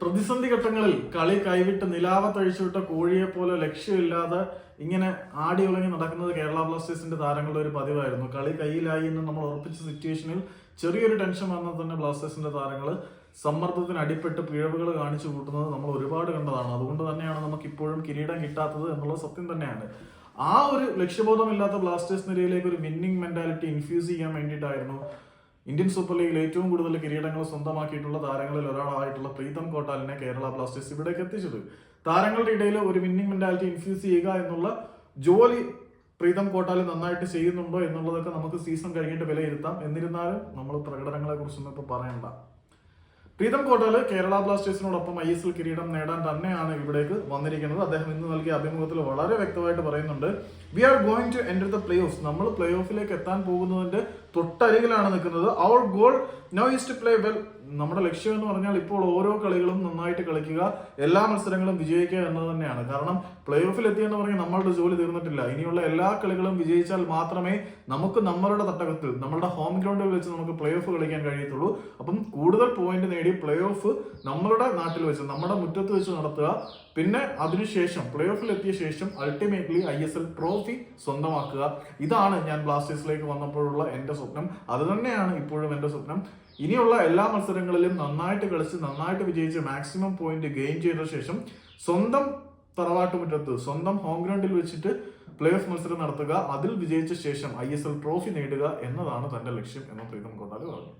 പ്രതിസന്ധി ഘട്ടങ്ങളിൽ കളി കൈവിട്ട് നിലാവത്തഴിച്ചുവിട്ട കോഴിയെ പോലെ ലക്ഷ്യമില്ലാതെ ഇങ്ങനെ ആടി ഉളങ്ങി നടക്കുന്നത് കേരള ബ്ലാസ്റ്റേഴ്സിന്റെ താരങ്ങളുടെ ഒരു പതിവായിരുന്നു. കളി കയ്യിലായി എന്ന് നമ്മൾ ഉറപ്പിച്ച സിറ്റുവേഷനിൽ ചെറിയൊരു ടെൻഷൻ വന്നാൽ തന്നെ ബ്ലാസ്റ്റേഴ്സിന്റെ താരങ്ങൾ സമ്മർദ്ദത്തിന് അടിപ്പെട്ട് പിഴവുകൾ കാണിച്ചു കൂട്ടുന്നത് നമ്മൾ ഒരുപാട് കണ്ടതാണ്. അതുകൊണ്ട് തന്നെയാണ് നമുക്ക് ഇപ്പോഴും കിരീടം കിട്ടാത്തത് എന്നുള്ളത് സത്യം തന്നെയാണ്. ആ ഒരു ലക്ഷ്യബോധമില്ലാത്ത ബ്ലാസ്റ്റേഴ്സ് നിരയിലേക്ക് ഒരു വിന്നിംഗ് മെന്റാലിറ്റി ഇൻഫ്യൂസ് ചെയ്യാൻ വേണ്ടിയിട്ടായിരുന്നു ഇന്ത്യൻ സൂപ്പർ ലീഗിൽ ഏറ്റവും കൂടുതൽ കിരീടങ്ങൾ സ്വന്തമാക്കിയിട്ടുള്ള താരങ്ങളിൽ ഒരാളായിട്ടുള്ള പ്രീതം കോട്ടാലിനെ കേരള ബ്ലാസ്റ്റേഴ്സ് ഇവിടേക്ക് എത്തിച്ചത്. താരങ്ങളുടെ ഇടയിൽ ഒരു വിന്നിംഗ് മെന്റാലിറ്റി ഇൻഫ്യൂസ് ചെയ്യുക എന്നുള്ള ജോലി പ്രീതം കോട്ടാലി നന്നായിട്ട് ചെയ്യുന്നുണ്ടോ എന്നുള്ളതൊക്കെ നമുക്ക് സീസൺ കഴിഞ്ഞിട്ട് വിലയിരുത്താം. എന്നിരുന്നാലും നമ്മൾ പ്രകടനങ്ങളെ കുറിച്ചൊന്നും ഇപ്പൊ പറയണ്ട. പ്രീതം കോട്ടാൽ കേരള ബ്ലാസ്റ്റേഴ്സിനോടൊപ്പം ഐ എസ് എൽ കിരീടം നേടാൻ തന്നെയാണ് ഇവിടേക്ക് വന്നിരിക്കുന്നത്. അദ്ദേഹം ഇന്ന് നൽകിയ അഭിമുഖത്തിൽ വളരെ വ്യക്തമായിട്ട് പറയുന്നുണ്ട് we are going to enter the play off നമ്മൾ പ്ലേ ഓഫിലേക്ക് എത്താൻ പോകുന്നതിന്റെ തൊട്ടരികിലാണ് നിൽക്കുന്നത്. അവർ goal now is to play well നമ്മുടെ ലക്ഷ്യം എന്ന് പറഞ്ഞാൽ ഇപ്പോൾ ഓരോ കളികളും നന്നായിട്ട് കളിക്കുക എല്ലാ മത്സരങ്ങളും വിജയിക്കുക എന്നത് തന്നെയാണ്. കാരണം പ്ലേ ഓഫിൽ എത്തിയെന്ന് പറഞ്ഞാൽ നമ്മളുടെ ജോലി തീർന്നിട്ടില്ല. ഇനിയുള്ള എല്ലാ കളികളും വിജയിച്ചാൽ മാത്രമേ നമുക്ക് നമ്മളുടെ തട്ടകത്തിൽ നമ്മളുടെ ഹോം ഗ്രൗണ്ടിൽ വെച്ച് നമുക്ക് പ്ലേ ഓഫ് കളിക്കാൻ കഴിയത്തുള്ളൂ. അപ്പം കൂടുതൽ പോയിന്റ് നേടി പ്ലേ ഓഫ് നമ്മളുടെ നാട്ടിൽ വെച്ച് നമ്മുടെ മുറ്റത്ത് വെച്ച് നടത്തുക. പിന്നെ അതിനുശേഷം പ്ലേ ഓഫിൽ എത്തിയ ശേഷം ultimately I S L trophy സ്വന്തമാക്കുക. ഇതാണ് ഞാൻ ബ്ലാസ്റ്റേഴ്സിലേക്ക് വന്നപ്പോഴുള്ള എന്റെ സ്വപ്നം. അത് തന്നെയാണ് ഇപ്പോഴും എന്റെ സ്വപ്നം. ഇനിയുള്ള എല്ലാ മത്സരങ്ങളിലും നന്നായിട്ട് കളിച്ച് നന്നായിട്ട് വിജയിച്ച് മാക്സിമം പോയിന്റ് ഗെയിൻ ചെയ്ത ശേഷം സ്വന്തം തറവാട്ടുമുറ്റത്ത് സ്വന്തം ഹോം ഗ്രൗണ്ടിൽ വെച്ചിട്ട് പ്ലേ ഓഫ് മത്സരം നടത്തുക. അതിൽ വിജയിച്ച ശേഷം ഐ എസ് എൽ ട്രോഫി നേടുക എന്നതാണ് തന്റെ ലക്ഷ്യം എന്ന് പ്രീതം കോട്ടാലി പറഞ്ഞു.